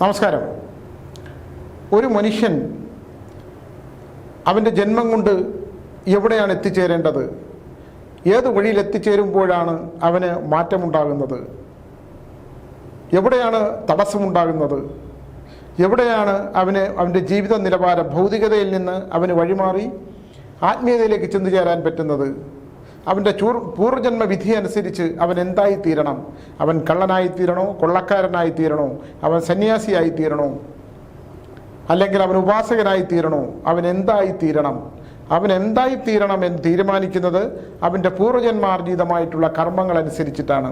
നമസ്കാരം. ഒരു മനുഷ്യൻ അവന്റെ ജന്മം കൊണ്ട് എവിടെയാണ് എത്തിച്ചേരേണ്ടത്? ഏത് വഴിയിൽ എത്തിച്ചേരുമ്പോഴാണ് അവന് മാറ്റമുണ്ടാകുന്നത്? എവിടെയാണ് തടസ്സമുണ്ടാകുന്നത്? എവിടെയാണ് അവന് അവന്റെ ജീവിത നിലവാരം ഭൗതികതയിൽ നിന്ന് അവന് വഴിമാറി ആത്മീയതയിലേക്ക് ചെന്നു ചേരാൻ പറ്റുന്നത്? അവന്റെ ചൂർ പൂർവജന്മ വിധി അനുസരിച്ച് അവൻ എന്തായി തീരണം അവൻ കള്ളനായി തീരണോ കൊള്ളക്കാരനായി തീരണോ അവൻ സന്യാസിയായി തീരണോ അല്ലെങ്കിൽ അവൻ ഉപാസകനായി തീരണോ അവൻ എന്തായി തീരണം അവൻ എന്തായി തീരണം എന്ന് തീരുമാനിക്കുന്നത് അവന്റെ പൂർവജന്മാർജിതമായിട്ടുള്ള കർമ്മങ്ങൾ അനുസരിച്ചിട്ടാണ്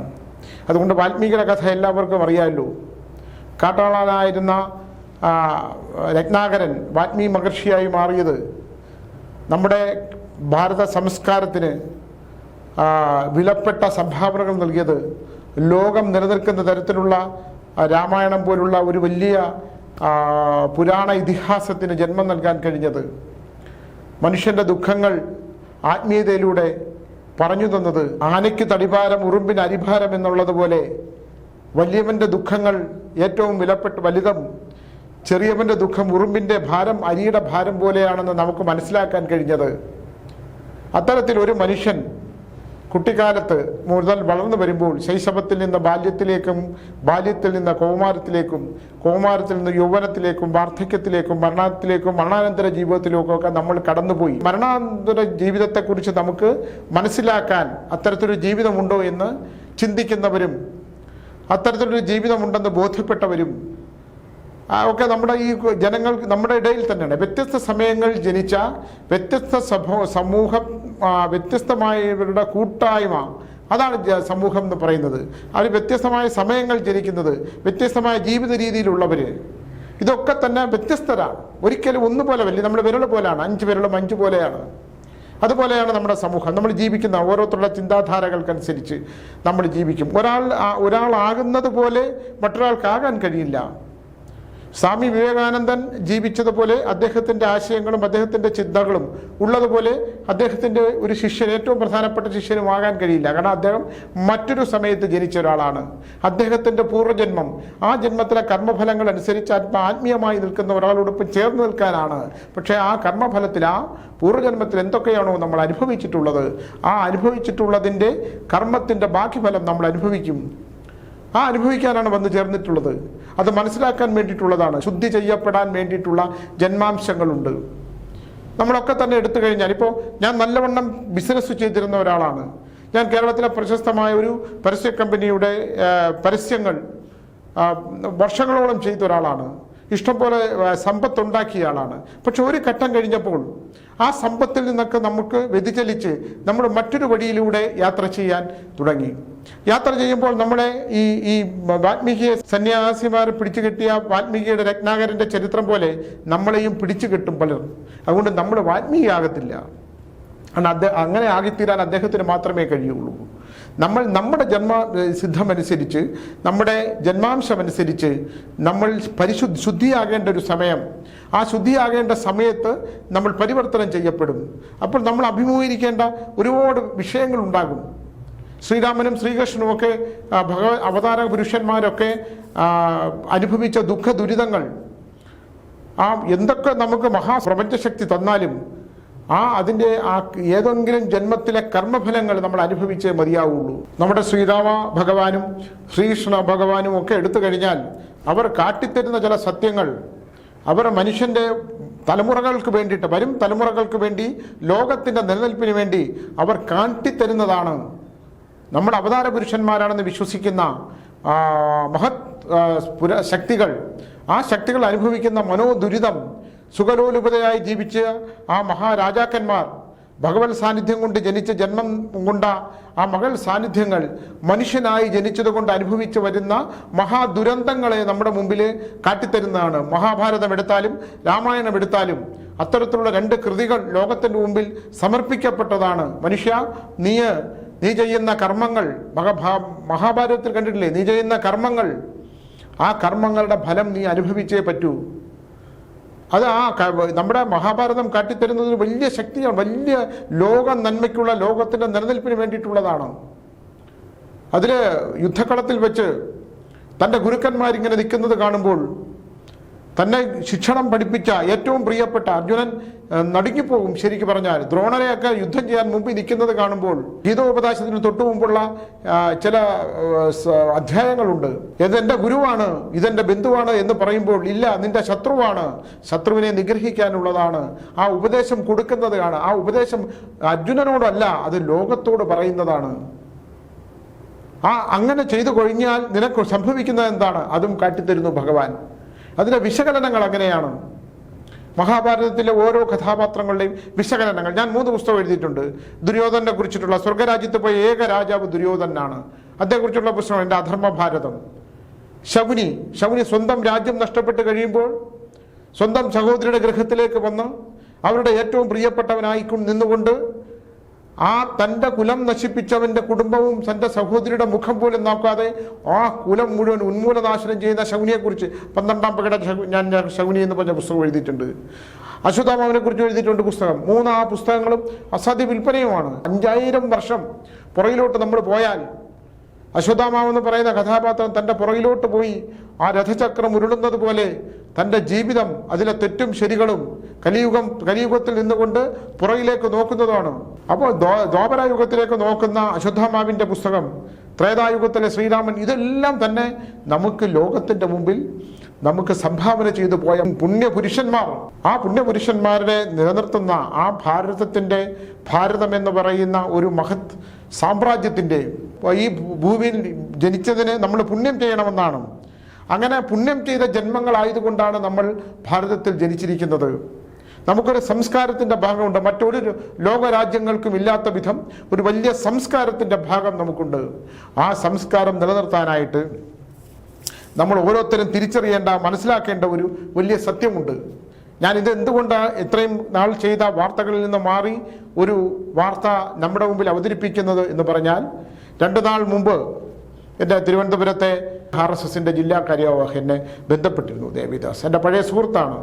അതുകൊണ്ട് വാൽമീകിയുടെ കഥ എല്ലാവർക്കും അറിയാമല്ലോ. കാട്ടാളനായിരുന്ന രത്നാകരൻ വാൽമീ മഹർഷിയായി മാറിയത് നമ്മുടെ ഭാരത സംസ്കാരത്തിന് വിലപ്പെട്ട സംഭാവനകൾ നൽകിയത്. ലോകം നിലനിൽക്കുന്ന തരത്തിലുള്ള രാമായണം പോലുള്ള ഒരു വലിയ പുരാണ ഇതിഹാസത്തിന് ജന്മം നൽകാൻ കഴിഞ്ഞത്. മനുഷ്യന്റെ ദുഃഖങ്ങൾ ആത്മീയതയിലൂടെ പറഞ്ഞു തന്നത് ആനയ്ക്ക് തടിഭാരം ഉറുമ്പിന് അരിഭാരം എന്നുള്ളതുപോലെ വലിയവന്റെ ദുഃഖങ്ങൾ ഏറ്റവും വിലപ്പെട്ട് വലുതും ചെറിയവന്റെ ദുഃഖം ഉറുമ്പിന്റെ ഭാരം അരിയുടെ ഭാരം പോലെയാണെന്ന് നമുക്ക് മനസ്സിലാക്കാൻ കഴിഞ്ഞത്. അത്തരത്തിൽ ഒരു മനുഷ്യൻ കുട്ടിക്കാലത്ത് മുതൽ വളർന്നു വരുമ്പോൾ ശൈശവത്തിൽ നിന്ന് ബാല്യത്തിലേക്കും ബാല്യത്തിൽ നിന്ന് കൗമാരത്തിലേക്കും കൗമാരത്തിൽ നിന്ന് യൗവനത്തിലേക്കും വാർദ്ധക്യത്തിലേക്കും മരണത്തിലേക്കും മരണാനന്തര ജീവിതത്തിലേക്കും ഒക്കെ നമ്മൾ കടന്നുപോയി. മരണാനന്തര ജീവിതത്തെക്കുറിച്ച് നമുക്ക് മനസ്സിലാക്കാൻ അത്തരത്തിലൊരു ജീവിതമുണ്ടോ എന്ന് ചിന്തിക്കുന്നവരും അത്തരത്തിലൊരു ജീവിതമുണ്ടെന്ന് ബോധ്യപ്പെട്ടവരും ഒക്കെ നമ്മുടെ ഈ ജനങ്ങൾ നമ്മുടെ ഇടയിൽ തന്നെയാണ്. വ്യത്യസ്ത സമയങ്ങളിൽ ജനിച്ച വ്യത്യസ്ത സമൂ സമൂഹം വ്യത്യസ്തമായവരുടെ കൂട്ടായ്മ. അതാണ് സമൂഹം എന്ന് പറയുന്നത്. അവർ വ്യത്യസ്തമായ സമയങ്ങൾ ജനിക്കുന്നത് വ്യത്യസ്തമായ ജീവിത രീതിയിലുള്ളവർ ഇതൊക്കെ തന്നെ വ്യത്യസ്തരാണ്. ഒരിക്കലും ഒന്നുപോലെ വലിയ നമ്മുടെ വിരൽ പോലെയാണ്. അഞ്ച് വിരലും അഞ്ച് പോലെയാണ്. അതുപോലെയാണ് നമ്മുടെ സമൂഹം. നമ്മൾ ജീവിക്കുന്ന ഓരോരുത്തരുടെ ചിന്താധാരകൾക്കനുസരിച്ച് നമ്മൾ ജീവിക്കും. ഒരാൾ ഒരാളാകുന്നത് പോലെ മറ്റൊരാൾക്കാകാൻ കഴിയില്ല. സ്വാമി വിവേകാനന്ദൻ ജീവിച്ചതുപോലെ അദ്ദേഹത്തിന്റെ ആശയങ്ങളും അദ്ദേഹത്തിന്റെ ചിന്തകളും ഉള്ളതുപോലെ അദ്ദേഹത്തിന്റെ ഒരു ശിഷ്യൻ ഏറ്റവും പ്രധാനപ്പെട്ട ശിഷ്യനും ആകാൻ കഴിയില്ല. കാരണം അദ്ദേഹം മറ്റൊരു സമയത്ത് ജനിച്ച ഒരാളാണ്. അദ്ദേഹത്തിന്റെ പൂർവജന്മം ആ ജന്മത്തിലെ കർമ്മഫലങ്ങൾ അനുസരിച്ച് ആത്മ ആത്മീയമായി നിൽക്കുന്ന ഒരാളോടൊപ്പം ചേർന്ന് നിൽക്കാനാണ്. പക്ഷേ ആ കർമ്മഫലത്തിൽ ആ പൂർവജന്മത്തിൽ എന്തൊക്കെയാണോ നമ്മൾ അനുഭവിച്ചിട്ടുള്ളത്? ആ അനുഭവിച്ചിട്ടുള്ളതിന്റെ കർമ്മത്തിന്റെ ബാക്കി ഫലം നമ്മൾ അനുഭവിക്കും. ആ അനുഭവിക്കാനാണ് വന്നു ചേർന്നിട്ടുള്ളത്. അത് മനസ്സിലാക്കാൻ വേണ്ടിയിട്ടുള്ളതാണ്. ശുദ്ധി ചെയ്യപ്പെടാൻ വേണ്ടിയിട്ടുള്ള ജന്മാംശങ്ങളുണ്ട്. നമ്മളൊക്കെ തന്നെ എടുത്തു കഴിഞ്ഞാൽ ഇപ്പോൾ ഞാൻ നല്ലവണ്ണം ബിസിനസ് ചെയ്തിരുന്ന ഒരാളാണ്. ഞാൻ കേരളത്തിലെ പ്രശസ്തമായ ഒരു പരസ്യ കമ്പനിയുടെ പരസ്യങ്ങൾ വർഷങ്ങളോളം ചെയ്ത ഒരാളാണ് ഇഷ്ടംപോലെ സമ്പത്തുണ്ടാക്കിയ ആളാണ്. പക്ഷെ ഒരു ഘട്ടം കഴിഞ്ഞപ്പോൾ ആ സമ്പത്തിൽ നിന്നൊക്കെ നമുക്ക് വ്യതിചലിച്ച് നമ്മൾ മറ്റൊരു വഴിയിലൂടെ യാത്ര ചെയ്യാൻ തുടങ്ങി. യാത്ര ചെയ്യുമ്പോൾ നമ്മളെ ഈ ഈ വാൽമീകിയെ സന്യാസിമാർ പിടിച്ചു കെട്ടിയ വാൽമീകിയുടെ രത്നാകരന്റെ ചരിത്രം പോലെ നമ്മളെയും പിടിച്ചു കെട്ടും പലരും അതുകൊണ്ട് നമ്മൾ വാൽമീകി ആകത്തില്ല. കാരണം അദ്ദേഹം അങ്ങനെ ആകിത്തീരാൻ അദ്ദേഹത്തിന് മാത്രമേ കഴിയുള്ളൂ. നമ്മൾ നമ്മുടെ ജന്മ സിദ്ധമനുസരിച്ച് നമ്മുടെ ജന്മാംശമനുസരിച്ച് നമ്മൾ പരിശുദ്ധ ശുദ്ധിയാകേണ്ട ഒരു സമയം. ആ ശുദ്ധിയാകേണ്ട സമയത്ത് നമ്മൾ പരിവർത്തനം ചെയ്യപ്പെടും. അപ്പോൾ നമ്മൾ അഭിമുഖീകരിക്കേണ്ട ഒരുപാട് വിഷയങ്ങൾ ഉണ്ടാകും ശ്രീരാമനും ശ്രീകൃഷ്ണനും ഒക്കെ ഭഗവ അവതാര പുരുഷന്മാരൊക്കെ അനുഭവിച്ച ദുഃഖ ദുരിതങ്ങൾ ആ എന്തൊക്കെ നമുക്ക് മഹാപ്രപഞ്ചശക്തി തന്നാലും ആ അതിന്റെ ആ ഏതെങ്കിലും ജന്മത്തിലെ കർമ്മഫലങ്ങൾ നമ്മൾ അനുഭവിച്ചേ മതിയാവുള്ളൂ. നമ്മുടെ ശ്രീരാമ ഭഗവാനും ശ്രീകൃഷ്ണ ഭഗവാനും ഒക്കെ എടുത്തു കഴിഞ്ഞാൽ അവർ കാട്ടിത്തരുന്ന ചില സത്യങ്ങൾ അവർ മനുഷ്യന്റെ തലമുറകൾക്ക് വേണ്ടിയിട്ട് വരും തലമുറകൾക്ക് വേണ്ടി ലോകത്തിന്റെ നിലനിൽപ്പിന് വേണ്ടി അവർ കാട്ടിത്തരുന്നതാണ്. നമ്മുടെ അവതാര പുരുഷന്മാരാണെന്ന് വിശ്വസിക്കുന്ന മഹത് ശക്തികൾ ആ ശക്തികൾ അനുഭവിക്കുന്ന മനോദുരിതം സുഖലോലുപതയായി ജീവിച്ച ആ മഹാരാജാക്കന്മാർ ഭഗവത് സാന്നിധ്യം കൊണ്ട് ജനിച്ച ജന്മം കൊണ്ട ആ മകൾ സാന്നിധ്യങ്ങൾ മനുഷ്യനായി ജനിച്ചതുകൊണ്ട് അനുഭവിച്ചു വരുന്ന മഹാദുരന്തങ്ങളെ നമ്മുടെ മുമ്പിൽ കാട്ടിത്തരുന്നതാണ്. മഹാഭാരതം എടുത്താലും രാമായണം എടുത്താലും അത്തരത്തിലുള്ള രണ്ട് കൃതികൾ ലോകത്തിന്റെ മുമ്പിൽ സമർപ്പിക്കപ്പെട്ടതാണ്. മനുഷ്യ നീ നീ ചെയ്യുന്ന കർമ്മങ്ങൾ മഹാഭാ മഹാഭാരതത്തിൽ കണ്ടിട്ടില്ലേ? നീ ചെയ്യുന്ന കർമ്മങ്ങൾ ആ കർമ്മങ്ങളുടെ ഫലം നീ അനുഭവിച്ചേ പറ്റൂ. അത് ആ നമ്മുടെ മഹാഭാരതം കാട്ടിത്തരുന്നത് വലിയ ശക്തിയാണ് വലിയ ലോക നന്മയ്ക്കുള്ള ലോകത്തിന്റെ നിലനിൽപ്പിന് വേണ്ടിയിട്ടുള്ളതാണ്. അതിൽ യുദ്ധക്കളത്തിൽ വെച്ച് തന്റെ ഗുരുക്കന്മാരിങ്ങനെ നിൽക്കുന്നത് കാണുമ്പോൾ തന്നെ ശിക്ഷണം പഠിപ്പിച്ച ഏറ്റവും പ്രിയപ്പെട്ട അർജുനൻ നടുങ്ങിപ്പോകും ശരിക്കും പറഞ്ഞാൽ. ദ്രോണരെയൊക്കെ യുദ്ധം ചെയ്യാൻ മുമ്പിൽ നിൽക്കുന്നത് കാണുമ്പോൾ ഗീതോപദേശത്തിന് തൊട്ടു മുമ്പുള്ള ചില അധ്യായങ്ങളുണ്ട്. ഇതെന്റെ ഗുരുവാണ് ഇതെന്റെ ബന്ധുവാണ് എന്ന് പറയുമ്പോൾ ഇല്ല നിന്റെ ശത്രുവാണ്. ശത്രുവിനെ നിഗ്രഹിക്കാനുള്ളതാണ്. ആ ഉപദേശം കൊടുക്കുന്നതാണ് ആ ഉപദേശം അർജുനനോടല്ല അത് ലോകത്തോട് പറയുന്നതാണ്. ആ അങ്ങനെ ചെയ്തു കഴിഞ്ഞാൽ നിനക്ക് സംഭവിക്കുന്നത് എന്താണ്? അതും കാട്ടിത്തരുന്നു ഭഗവാൻ. അതിന്റെ വിശകലനങ്ങൾ അങ്ങനെയാണ്. മഹാഭാരതത്തിലെ ഓരോ കഥാപാത്രങ്ങളുടെയും വിശകലനങ്ങൾ. ഞാൻ മൂന്ന് പുസ്തകം എഴുതിയിട്ടുണ്ട്. ദുര്യോധനെ കുറിച്ചിട്ടുള്ള സ്വർഗരാജ്യത്ത് പോയ ഏക രാജാവ് ദുര്യോധനാണ്. അതേക്കുറിച്ചുള്ള പുസ്തകം എന്റെ അധർമ്മ ഭാരതം ശകുനി ശകുനി സ്വന്തം രാജ്യം നഷ്ടപ്പെട്ട് കഴിയുമ്പോൾ സ്വന്തം സഹോദരിയുടെ ഗൃഹത്തിലേക്ക് വന്ന് അവരുടെ ഏറ്റവും പ്രിയപ്പെട്ടവനായിക്കൊണ്ട് നിന്നുകൊണ്ട് ആ തന്റെ കുലം നശിപ്പിച്ചവന്റെ കുടുംബവും തന്റെ സഹോദരിയുടെ മുഖം പോലും നോക്കാതെ ആ കുലം മുഴുവൻ ഉന്മൂലനാശനം ചെയ്യുന്ന ശകുനിയെക്കുറിച്ച് പന്ത്രണ്ടാം പകട ഞാൻ ശകുനി എന്ന് പറഞ്ഞ പുസ്തകം എഴുതിയിട്ടുണ്ട്. അശ്വതാമാവിനെ കുറിച്ച് എഴുതിയിട്ടുണ്ട് പുസ്തകം. മൂന്ന് ആ പുസ്തകങ്ങളും അസാധ്യ വിൽപ്പനയുമാണ്. അഞ്ചായിരം വർഷം പുറകിലോട്ട് നമ്മൾ പോയാൽ അശ്വത്ഥാമാവ് എന്ന് പറയുന്ന കഥാപാത്രം തന്റെ പുറകിലോട്ട് പോയി ആ രഥചക്രം ഉരുളുന്നത് പോലെ തന്റെ ജീവിതം അതിലെ തെറ്റും ശരികളും കലിയുഗം കലിയുഗത്തിൽ നിന്നുകൊണ്ട് പുറകിലേക്ക് നോക്കുന്നതാണ്. അപ്പോൾ ദ്വാപരായുഗത്തിലേക്ക് നോക്കുന്ന അശ്വത്ഥാമാവിന്റെ പുസ്തകം ത്രേതായുഗത്തിലെ ശ്രീരാമൻ ഇതെല്ലാം തന്നെ നമുക്ക് ലോകത്തിന്റെ മുമ്പിൽ നമുക്ക് സംഭാവന ചെയ്തു പോയ പുണ്യപുരുഷന്മാർ. ആ പുണ്യപുരുഷന്മാരെ നിലനിർത്തുന്ന ആ ഭാരതത്തിന്റെ ഭാരതം എന്ന് പറയുന്ന ഒരു മഹത് സാമ്രാജ്യത്തിന്റെ ഈ ഭൂമിയിൽ ജനിച്ചതിന് നമ്മൾ പുണ്യം ചെയ്യണമെന്നാണ്. അങ്ങനെ പുണ്യം ചെയ്ത ജന്മങ്ങളായതുകൊണ്ടാണ് നമ്മൾ ഭാരതത്തിൽ ജനിച്ചിരിക്കുന്നത്. നമുക്കൊരു സംസ്കാരത്തിന്റെ ഭാഗമുണ്ട്. മറ്റൊരു ലോകരാജ്യങ്ങൾക്കും ഇല്ലാത്ത വിധം ഒരു വലിയ സംസ്കാരത്തിന്റെ ഭാഗം നമുക്കുണ്ട്. ആ സംസ്കാരം നിലനിർത്താനായിട്ട് നമ്മൾ ഓരോരുത്തരും തിരിച്ചറിയേണ്ട മനസ്സിലാക്കേണ്ട ഒരു വലിയ സത്യമുണ്ട്. ഞാൻ ഇത് എന്തുകൊണ്ടാണ് ഇത്രയും നാൾ ചെയ്ത വാർത്തകളിൽ നിന്ന് മാറി ഒരു വാർത്ത നമ്മുടെ മുമ്പിൽ അവതരിപ്പിക്കുന്നത് എന്ന് പറഞ്ഞാൽ രണ്ടു നാൾ മുമ്പ് എന്റെ തിരുവനന്തപുരത്തെ ആർ എസ് എസിന്റെ ജില്ലാ കാര്യവാഹ് എന്നെ ബന്ധപ്പെട്ടിരുന്നു ദേവിദാസ്. എന്റെ പഴയ സുഹൃത്താണ്.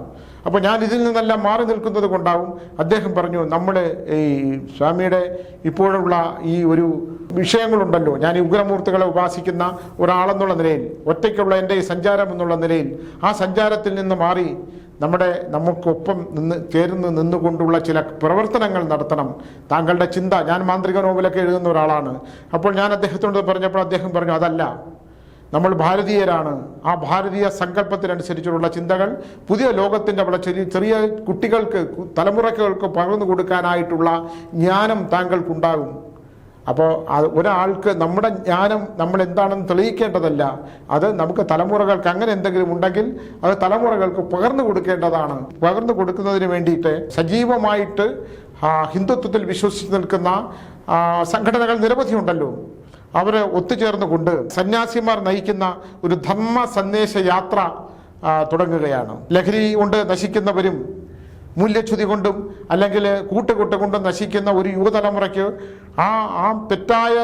അപ്പോൾ ഞാൻ ഇതിൽ നിന്നെല്ലാം മാറി നിൽക്കുന്നത് കൊണ്ടാവും അദ്ദേഹം പറഞ്ഞു നമ്മൾ ഈ സ്വാമിയുടെ ഇപ്പോഴുള്ള ഈ ഒരു വിഷയങ്ങളുണ്ടല്ലോ ഞാൻ ഈ ഉഗ്രമൂർത്തികളെ ഉപാസിക്കുന്ന ഒരാളെന്നുള്ള നിലയിൽ ഒറ്റയ്ക്കുള്ള എന്റെ ഈ സഞ്ചാരം എന്നുള്ള നിലയിൽ ആ സഞ്ചാരത്തിൽ നിന്ന് മാറി നമ്മുടെ നമുക്കൊപ്പം നിന്ന് ചേർന്ന് നിന്നുകൊണ്ടുള്ള ചില പ്രവർത്തനങ്ങൾ നടത്തണം. താങ്കളുടെ ചിന്ത ഞാൻ മാന്ത്രിക നോവലൊക്കെ എഴുതുന്ന ഒരാളാണ്. അപ്പോൾ ഞാൻ അദ്ദേഹത്തോട് പറഞ്ഞപ്പോൾ അദ്ദേഹം പറഞ്ഞു അതല്ല. നമ്മൾ ഭാരതീയരാണ്. ആ ഭാരതീയ സങ്കല്പത്തിനനുസരിച്ചുള്ള ചിന്തകൾ പുതിയ ലോകത്തിന്റെ അവിടെ ചെറിയ ചെറിയ കുട്ടികൾക്ക് തലമുറകൾക്ക് പകർന്നു കൊടുക്കാനായിട്ടുള്ള ജ്ഞാനം താങ്കൾക്കുണ്ടാകും. അപ്പോൾ അത് ഒരാൾക്ക് നമ്മുടെ ജ്ഞാനം നമ്മൾ എന്താണെന്ന് തെളിയിക്കേണ്ടതല്ല. അത് നമുക്ക് തലമുറകൾക്ക് അങ്ങനെ എന്തെങ്കിലും ഉണ്ടെങ്കിൽ അത് തലമുറകൾക്ക് പകർന്നു കൊടുക്കേണ്ടതാണ്. പകർന്നു കൊടുക്കുന്നതിന് വേണ്ടിയിട്ട് സജീവമായിട്ട് ഹിന്ദുത്വത്തിൽ വിശ്വസിച്ച് നിൽക്കുന്ന സംഘടനകൾ സംഘടനകൾ നിരവധിയുണ്ടല്ലോ അവർ ഒത്തുചേർന്നുകൊണ്ട് സന്യാസിമാർ നയിക്കുന്ന ഒരു ധർമ്മ സന്ദേശ യാത്ര തുടങ്ങുകയാണ്. ലഹരി കൊണ്ട് നശിക്കുന്നവരും മൂല്യച്യുതി കൊണ്ടും അല്ലെങ്കിൽ കൂട്ടുകൂട്ട് കൊണ്ടും നശിക്കുന്ന ഒരു യുവതലമുറയ്ക്ക് ആ ആ തെറ്റായ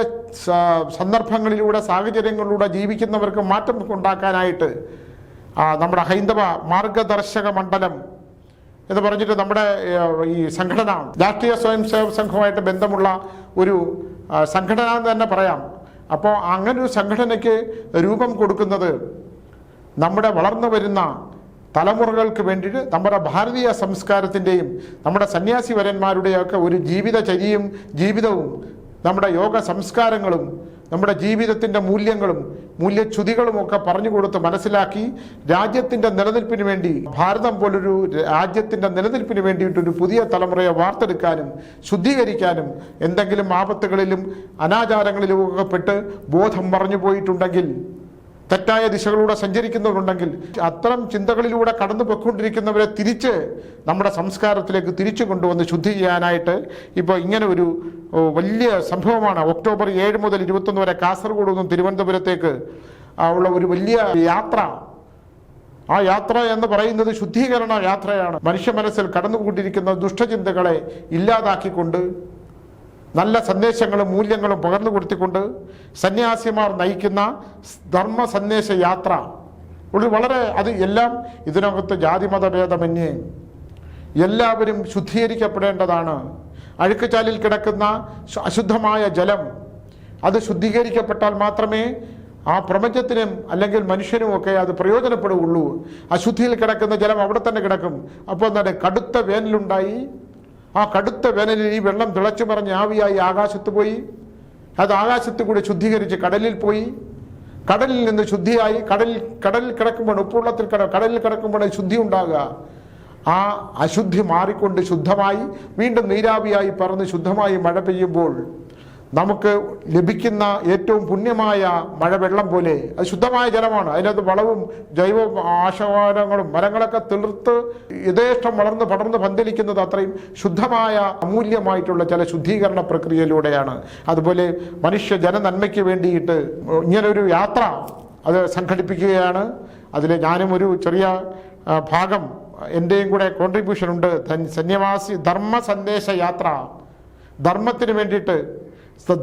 സന്ദർഭങ്ങളിലൂടെ സാഹചര്യങ്ങളിലൂടെ ജീവിക്കുന്നവർക്ക് മാറ്റം ഉണ്ടാക്കാനായിട്ട് നമ്മുടെ ഹൈന്ദവ മാർഗദർശക മണ്ഡലം എന്ന് പറഞ്ഞിട്ട് നമ്മുടെ ഈ സംഘടന രാഷ്ട്രീയ സ്വയം സേവക സംഘവുമായിട്ട് ബന്ധമുള്ള ഒരു സംഘടന എന്ന് തന്നെ പറയാം. അപ്പോൾ അങ്ങനൊരു സംഘടനയ്ക്ക് രൂപം കൊടുക്കുന്നത് നമ്മുടെ വളർന്നു വരുന്ന തലമുറകൾക്ക് വേണ്ടിയിട്ട് നമ്മുടെ ഭാരതീയ സംസ്കാരത്തിന്റെയും നമ്മുടെ സന്യാസിവരന്മാരുടെയൊക്കെ ഒരു ജീവിതചര്യയും ജീവിതവും നമ്മുടെ യോഗ സംസ്കാരങ്ങളും നമ്മുടെ ജീവിതത്തിന്റെ മൂല്യങ്ങളും മൂല്യച്യുതികളും ഒക്കെ പറഞ്ഞു കൊടുത്ത് മനസ്സിലാക്കി രാജ്യത്തിന്റെ നിലനിൽപ്പിന് വേണ്ടി ഭാരതം പോലൊരു രാജ്യത്തിന്റെ നിലനിൽപ്പിന് വേണ്ടിയിട്ടൊരു പുതിയ തലമുറയെ വാർത്തെടുക്കാനും ശുദ്ധീകരിക്കാനും എന്തെങ്കിലും ആപത്തുകളിലും അനാചാരങ്ങളിലും ഒക്കെ പെട്ട് ബോധം മറഞ്ഞു പോയിട്ടുണ്ടെങ്കിൽ തെറ്റായ ദിശകളിലൂടെ സഞ്ചരിക്കുന്നവരുണ്ടെങ്കിൽ അത്തരം ചിന്തകളിലൂടെ കടന്നു പൊയ്ക്കൊണ്ടിരിക്കുന്നവരെ തിരിച്ച് നമ്മുടെ സംസ്കാരത്തിലേക്ക് തിരിച്ചു കൊണ്ടുവന്ന് ശുദ്ധി ചെയ്യാനായിട്ട് ഇപ്പോൾ ഇങ്ങനെ ഒരു വലിയ സംഭവമാണ്. ഒക്ടോബർ ഏഴ് മുതൽ ഇരുപത്തൊന്ന് വരെ കാസർഗോഡ് നിന്നും തിരുവനന്തപുരത്തേക്ക് ഉള്ള ഒരു വലിയ യാത്ര. ആ യാത്ര എന്ന് പറയുന്നത് ശുദ്ധീകരണ യാത്രയാണ്. മനുഷ്യ മനസ്സിൽ കടന്നുകൂട്ടിയിരിക്കുന്ന ദുഷ്ടചിന്തകളെ ഇല്ലാതാക്കിക്കൊണ്ട് നല്ല സന്ദേശങ്ങളും മൂല്യങ്ങളും പകർന്നു കൊടുത്തിക്കൊണ്ട് സന്യാസിമാർ നയിക്കുന്ന ധർമ്മ സന്ദേശ യാത്ര. ഉള്ളിൽ വളരെ അത് എല്ലാം ഇതിനകത്ത് ജാതിമത ഭേദമന്യേ എല്ലാവരും ശുദ്ധീകരിക്കപ്പെടേണ്ടതാണ്. അഴുക്കുചാലിൽ കിടക്കുന്ന അശുദ്ധമായ ജലം അത് ശുദ്ധീകരിക്കപ്പെട്ടാൽ മാത്രമേ ആ പ്രപഞ്ചത്തിനും അല്ലെങ്കിൽ മനുഷ്യനും ഒക്കെ അത് പ്രയോജനപ്പെടുകയുള്ളൂ. അശുദ്ധിയിൽ കിടക്കുന്ന ജലം അവിടെ തന്നെ കിടക്കും. അപ്പോൾ എന്താണ് കടുത്ത വേനലുണ്ടായി ആ കടുത്ത വേനലിൽ ഈ വെള്ളം തിളച്ചു പറഞ്ഞ് ആവിയായി ആകാശത്ത് പോയി. അത് ആകാശത്ത് കൂടി ശുദ്ധീകരിച്ച് കടലിൽ പോയി. കടലിൽ നിന്ന് ശുദ്ധിയായി കടലിൽ കടലിൽ കിടക്കുമ്പോൾ ഉപ്പുള്ളത്തിൽ കട കടലിൽ കിടക്കുമ്പോൾ ശുദ്ധി ഉണ്ടാകുക. ആ അശുദ്ധി മാറിക്കൊണ്ട് ശുദ്ധമായി വീണ്ടും നീരാവിയായി പറന്ന് ശുദ്ധമായി മഴ പെയ്യുമ്പോൾ നമുക്ക് ലഭിക്കുന്ന ഏറ്റവും പുണ്യമായ മഴവെള്ളം പോലെ അത് ശുദ്ധമായ ജലമാണ്. അതിനകത്ത് വളവും ജൈവ ആശവാരങ്ങളും മരങ്ങളൊക്കെ തീർത്ത് യഥേഷ്ടം വളർന്ന് പടർന്ന് പന്തലിക്കുന്നത് അത്രയും ശുദ്ധമായ അമൂല്യമായിട്ടുള്ള ചില ശുദ്ധീകരണ പ്രക്രിയയിലൂടെയാണ്. അതുപോലെ മനുഷ്യ ജനനന്മയ്ക്ക് വേണ്ടിയിട്ട് ഇങ്ങനൊരു യാത്ര അത് സംഘടിപ്പിക്കുകയാണ്. അതിൽ ഞാനും ഒരു ചെറിയ ഭാഗം എന്റെയും കൂടെ കോൺട്രിബ്യൂഷൻ ഉണ്ട്. സന്യവാസി ധർമ്മ സന്ദേശ യാത്ര. ധർമ്മത്തിന് വേണ്ടിയിട്ട്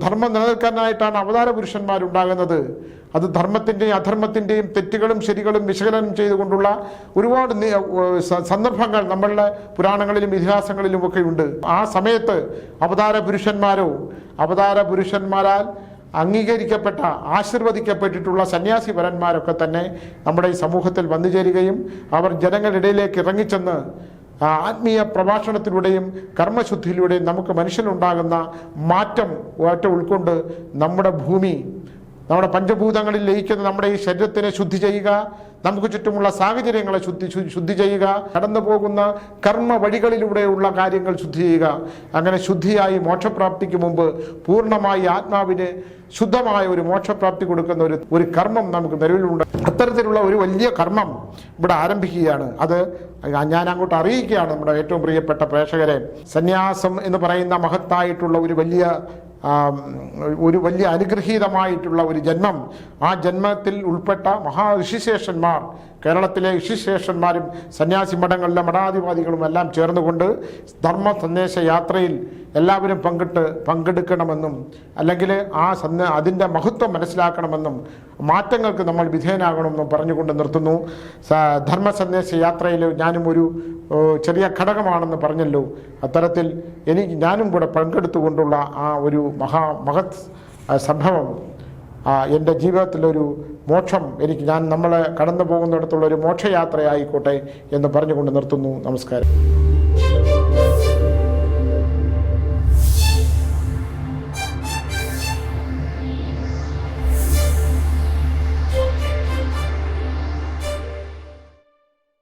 ധർമ്മം നിലനിൽക്കാനായിട്ടാണ് അവതാര പുരുഷന്മാരുണ്ടാകുന്നത് അത് ധർമ്മത്തിന്റെയും അധർമ്മത്തിന്റെയും തെറ്റുകളും ശരികളും വിശകലനം ചെയ്തുകൊണ്ടുള്ള ഒരുപാട് സന്ദർഭങ്ങൾ നമ്മളുടെ പുരാണങ്ങളിലും ഇതിഹാസങ്ങളിലും ഒക്കെ ഉണ്ട് ആ സമയത്ത് അവതാര പുരുഷന്മാരോ അവതാര പുരുഷന്മാരാൽ അംഗീകരിക്കപ്പെട്ട ആശീർവദിക്കപ്പെട്ടിട്ടുള്ള സന്യാസി വരന്മാരൊക്കെ തന്നെ നമ്മുടെ ഈ സമൂഹത്തിൽ വന്നു ചേരുകയും അവർ ജനങ്ങളിടയിലേക്ക് ഇറങ്ങിച്ചെന്ന് ആ ആത്മീയ പ്രഭാഷണത്തിലൂടെയും കർമ്മശുദ്ധിയിലൂടെയും നമുക്ക് മനുഷ്യനുണ്ടാകുന്ന മാറ്റം ഒറ്റ ഉൾക്കൊണ്ട് നമ്മുടെ ഭൂമി നമ്മുടെ പഞ്ചഭൂതങ്ങളിൽ ലയിക്കുന്ന നമ്മുടെ ഈ ശരീരത്തിനെ ശുദ്ധി ചെയ്യുക നമുക്ക് ചുറ്റുമുള്ള സാഹചര്യങ്ങളെ ശുദ്ധി ശുദ്ധി ചെയ്യുക കടന്നു പോകുന്ന കർമ്മ വഴികളിലൂടെയുള്ള കാര്യങ്ങൾ ശുദ്ധി ചെയ്യുക. അങ്ങനെ ശുദ്ധിയായി മോക്ഷപ്രാപ്തിക്ക് മുമ്പ് പൂർണമായി ആത്മാവിന് ശുദ്ധമായ ഒരു മോക്ഷപ്രാപ്തി കൊടുക്കുന്ന ഒരു ഒരു കർമ്മം നമുക്ക് നിലവിലുണ്ട്. അത്തരത്തിലുള്ള ഒരു വലിയ കർമ്മം ഇവിടെ ആരംഭിക്കുകയാണ്. അത് ഞാൻ അങ്ങോട്ട് അറിയിക്കുകയാണ് നമ്മുടെ ഏറ്റവും പ്രിയപ്പെട്ട പ്രേക്ഷകരെ. സന്യാസം എന്ന് പറയുന്ന മഹത്തായിട്ടുള്ള ഒരു വലിയ ഒരു വലിയ അനുഗ്രഹീതമായിട്ടുള്ള ഒരു ജന്മം. ആ ജന്മത്തിൽ ഉൾപ്പെട്ട മഹാ ഋഷിശേഷന്മാർ കേരളത്തിലെ ഋഷിശേഷന്മാരും സന്യാസി മഠങ്ങളിലെ മഠാധിപതികളും എല്ലാം ചേർന്നുകൊണ്ട് ധർമ്മ സന്ദേശ യാത്രയിൽ എല്ലാവരും പങ്കിട്ട് പങ്കെടുക്കണമെന്നും അല്ലെങ്കിൽ ആ സന്ദ അതിന്റെ മഹത്വം മനസ്സിലാക്കണമെന്നും മാറ്റങ്ങൾക്ക് നമ്മൾ വിധേയനാകണമെന്നും പറഞ്ഞുകൊണ്ട് നിർത്തുന്നു. ധർമ്മ സന്ദേശ യാത്രയിൽ ഞാനും ഒരു ചെറിയ ഘടകമാണെന്ന് പറഞ്ഞല്ലോ. അത്തരത്തിൽ എനിക്ക് ഞാനും കൂടെ പങ്കെടുത്തുകൊണ്ടുള്ള ആ ഒരു മഹാ മഹത് സംഭവം. എന്റെ ജീവിതത്തിലൊരു മോക്ഷം എനിക്ക് ഞാൻ നമ്മളെ കടന്നു പോകുന്നിടത്തുള്ള ഒരു മോക്ഷയാത്രയായിക്കോട്ടെ എന്ന് പറഞ്ഞുകൊണ്ട് നിർത്തുന്നു. നമസ്കാരം.